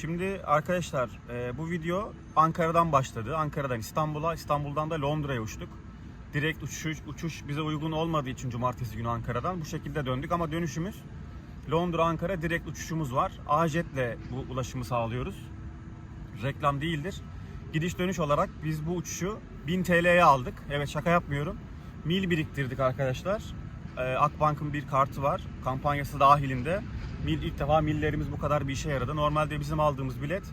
Şimdi arkadaşlar e, bu video Ankara'dan başladı. Ankara'dan İstanbul'a, İstanbul'dan da Londra'ya uçtuk. Direkt uçuş, uçuş bize uygun olmadığı için cumartesi günü Ankara'dan bu şekilde döndük ama dönüşümüz Londra Ankara direkt uçuşumuz var. Ajet'le bu ulaşımı sağlıyoruz. Reklam değildir. Gidiş dönüş olarak biz bu uçuşu 1000 TL'ye aldık. Evet şaka yapmıyorum. Mil biriktirdik arkadaşlar. Ee, Akbank'ın bir kartı var. Kampanyası dahilinde. Mil ilk defa millerimiz bu kadar bir işe yaradı. Normalde bizim aldığımız bilet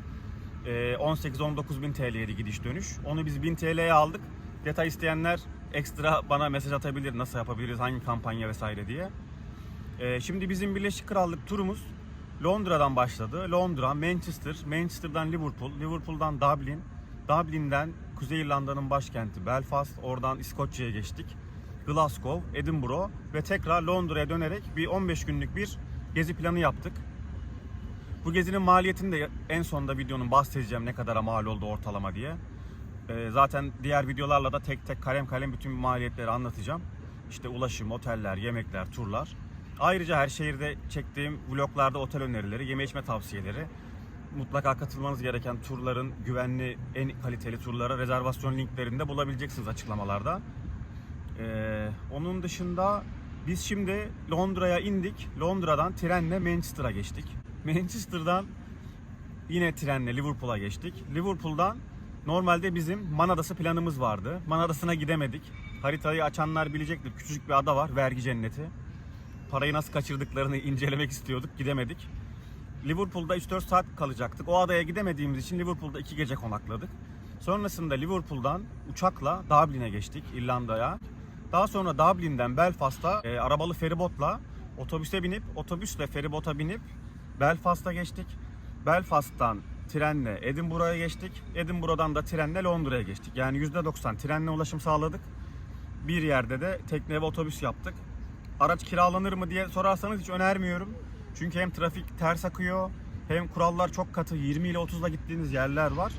e, 18-19 bin TL'ydi gidiş dönüş. Onu biz 1000 TL'ye aldık. Detay isteyenler ekstra bana mesaj atabilir. Nasıl yapabiliriz, hangi kampanya vesaire diye. Ee, şimdi bizim Birleşik Krallık turumuz Londra'dan başladı. Londra, Manchester, Manchester'dan Liverpool, Liverpool'dan Dublin, Dublin'den Kuzey İrlanda'nın başkenti Belfast, oradan İskoçya'ya geçtik. Glasgow, Edinburgh ve tekrar Londra'ya dönerek bir 15 günlük bir gezi planı yaptık. Bu gezinin maliyetini de en sonunda videonun bahsedeceğim ne kadara mal oldu ortalama diye. Ee, zaten diğer videolarla da tek tek kalem kalem bütün maliyetleri anlatacağım. İşte ulaşım, oteller, yemekler, turlar. Ayrıca her şehirde çektiğim vloglarda otel önerileri, yeme içme tavsiyeleri, mutlaka katılmanız gereken turların güvenli, en kaliteli turlara rezervasyon linklerini de bulabileceksiniz açıklamalarda. Ee, onun dışında biz şimdi Londra'ya indik. Londra'dan trenle Manchester'a geçtik. Manchester'dan yine trenle Liverpool'a geçtik. Liverpool'dan normalde bizim Man Adası planımız vardı. Man Adası'na gidemedik. Haritayı açanlar bilecektir. Küçücük bir ada var. Vergi cenneti. Parayı nasıl kaçırdıklarını incelemek istiyorduk. Gidemedik. Liverpool'da 3-4 saat kalacaktık. O adaya gidemediğimiz için Liverpool'da 2 gece konakladık. Sonrasında Liverpool'dan uçakla Dublin'e geçtik İrlanda'ya. Daha sonra Dublin'den Belfast'a e, arabalı feribotla otobüse binip otobüsle feribota binip Belfast'a geçtik. Belfast'tan trenle Edinburgh'a geçtik. Edinburgh'dan da trenle Londra'ya geçtik. Yani %90 trenle ulaşım sağladık. Bir yerde de tekne ve otobüs yaptık. Araç kiralanır mı diye sorarsanız hiç önermiyorum. Çünkü hem trafik ters akıyor hem kurallar çok katı. 20 ile 30'la gittiğiniz yerler var.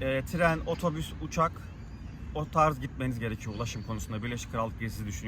E, tren, otobüs, uçak o tarz gitmeniz gerekiyor ulaşım konusunda. Birleşik Krallık gezisi düşünüyorsunuz.